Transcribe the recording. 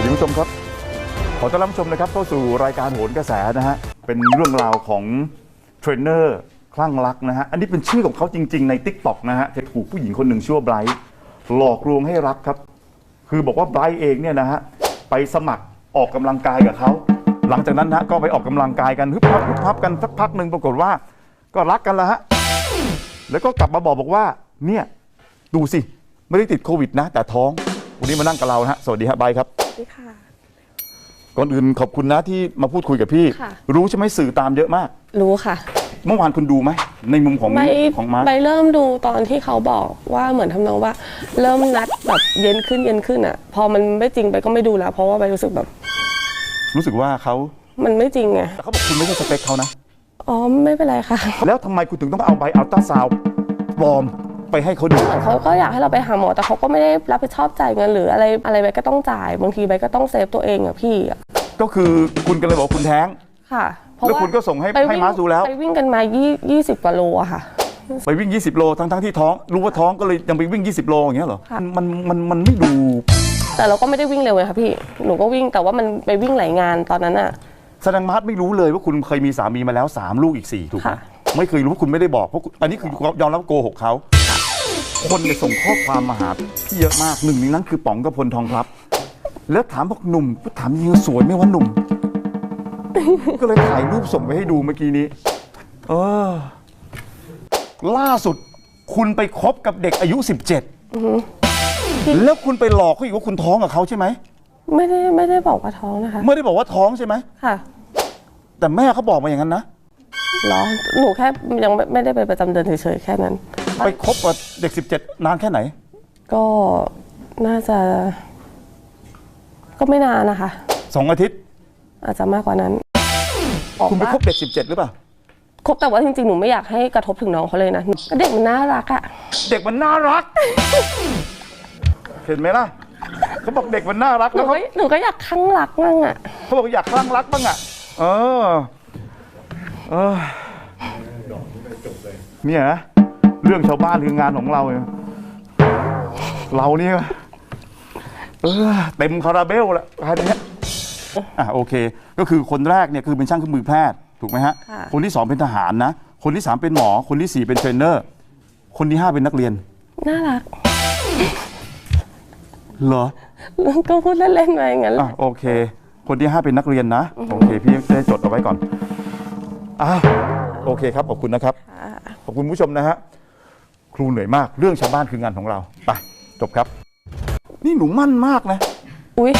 วัสดีผู้ชมครับ ขอต้อนรับผู้ชมนะครับเข้าสู่รายการโหนกระแสนะฮะ เป็นเรื่องราวของเทรนเนอร์คลั่งรักนะฮะ อันนี้เป็นชื่อของเขาจริง ๆ ใน t ิ k t o k นะฮะจะถูกผู้หญิงคนหนึ่งชื่อว่าไบรท์หลอกลวงให้รักครับ คือบอกว่าไบรท์เองเนี่ยนะฮะไปสมัครออกกำลังกายกับเขา หลังจากนั้นนะฮะก็ไปออกกำลังกายกันฮึบพับฮึบพับกันสักพักหนึ่งปรากฏว่า ก็รักกันแล้วฮะ แล้วก็กลับมาบอกบอกว่าเนี่ยดูสิไม่ได้ติดโควิดนะ แต่ท้อง วันนี้มานั่งกับเรานะฮะสวัสดีฮะไบรท์ครับ สวัสดีค่ะ ก่อนอื่นขอบคุณนะที่มาพูดคุยกับพี่ ค่ะ รู้ใช่ไหมสื่อตามเยอะมาก รู้ค่ะเมื่อวานคุณดูไหมในมุมของใบของมาร์คใบเริ่มดูตอนที่เขาบอกว่าเหมือนทำนองว่า เริ่มนัดแบบเย็นขึ้นเย็นขึ้นอะ พอมันไม่จริงไปก็ไม่ดูแล้ว เพราะว่าใบรู้สึกแบบรู้สึกว่าเขามันไม่จริงไงแต่เขาบอกคุณไม่ใช่สเปคเขานะ อ๋อไม่เป็นไรค่ะ แล้วทำไมคุณถึงต้องเอาใบอัลตราซาวด์ปลอม ไปให้เขาดูเขาก็อยากให้เราไปหาหมอแต่เขาก็ไม่ได้รับผิดชอบจ่ายเงินหรืออะไรอะไรใบก็ต้องจ่ายบางทีใบก็ต้องเซฟตัวเองอะพี่อะก็คือคุณก็เลยบอกว่าคุณแท้งค่ะเพราะแล้วว่าคุณก็ส่งให้ไปให้วิ่งมาร์คดูแล้วไปวิ่งกันมายี่ยี่สิบกว่าโลอะค่ะไปวิ่ง 20 โลทั้งทั้งๆที่ท้อง รู้ว่าท้องก็เลยยังไปวิ่ง 20 โลอย่างเงี้ยเหรอค่ะมันมันมันไม่ดู แต่เราก็ไม่ได้วิ่งเร็วไงค่ะพี่หนูก็วิ่งแต่ว่ามันไปวิ่งหลายงานตอนนั้นอะแสดงมาร์คไม่รู้เลยว่าคุณเคยมีสามีมาแล้ว 3 ลูกอีก 4 ถูกไหมค่ะไม่เคยรู้ว่าคุณไม่ได้บอกเพราะคุณอันนี้คือยอมรับโกหกเขา คนเนี่ยส่งข้อความมาหาพี่เยอะมากหนึ่งในนั้นคือป๋องกระพลทองพลับ แล้วถามบอกหนุ่มก็ถามจริงๆสวยไหมวะหนุ่ม ก็เลยถ่ายรูปส่งไปให้ดูเมื่อกี้นี้ เออ ล่าสุดคุณไปคบกับเด็กอายุ 17 แล้วคุณไปหลอกเขาอีกว่าคุณท้องกับเขาใช่ไหมไม่ได้ไม่ได้บอกว่าท้องนะคะ ไม่ได้บอกว่าท้องใช่ไหมค่ะ แต่แม่เขาบอกมาอย่างนั้นนะเหรอหนูแค่ยังไม่ไม่ได้ไปประจำเดือนเฉยๆแค่นั้น ไปคบกับเด็ก 17 นานแค่ไหน ก็น่าจะ ก็ไม่นานนะคะสองอาทิตย์ อาจจะมากกว่านั้นบอกคุณไปว่าคบเด็ก 17 หรือเปล่าคบแต่ว่าจริงๆ หนูไม่อยากให้กระทบถึงน้องเขาเลยนะเด็กมันน่ารักอะเด็กมันน่ารัก เห็นไหมล่ะเขาบอกเด็กมันน่ารักหนูแล้วก็เขาหนูก็อยากข้างรักมั่งอะเขาบอกอยากคลั่งรักบ้างอะเออเออเนี่ยนะ เรื่องชาวบ้านคืองานของเราเนี่ยเราเนี่ยเออเต็มคาราเบลแล้วคันนี้ยอะโอเค ก็คือคนแรกเนี่ยคือเป็นช่างเครื่องมือแพทย์ถูกไหมฮะค่ะคนที่สองเป็นทหารนะ คนที่สามเป็นหมอ คนที่สี่เป็นเทรนเนอร์ คนที่ห้าเป็นนักเรียน น่ารัก เหรอก็พูดเล่นๆไปอย่างนั้นอะโอเค คนที่ห้าเป็นนักเรียนนะ โอเค พี่จะได้จดเอาไว้ก่อนอ้าวโอเคครับ ขอบคุณนะครับ ขอบคุณผู้ชมนะฮะค รูเหนื่อยมาก เรื่องชาวบ้านคืองานของเราไปจบครับ นี่หนูมั่นมากนะ อุ้ย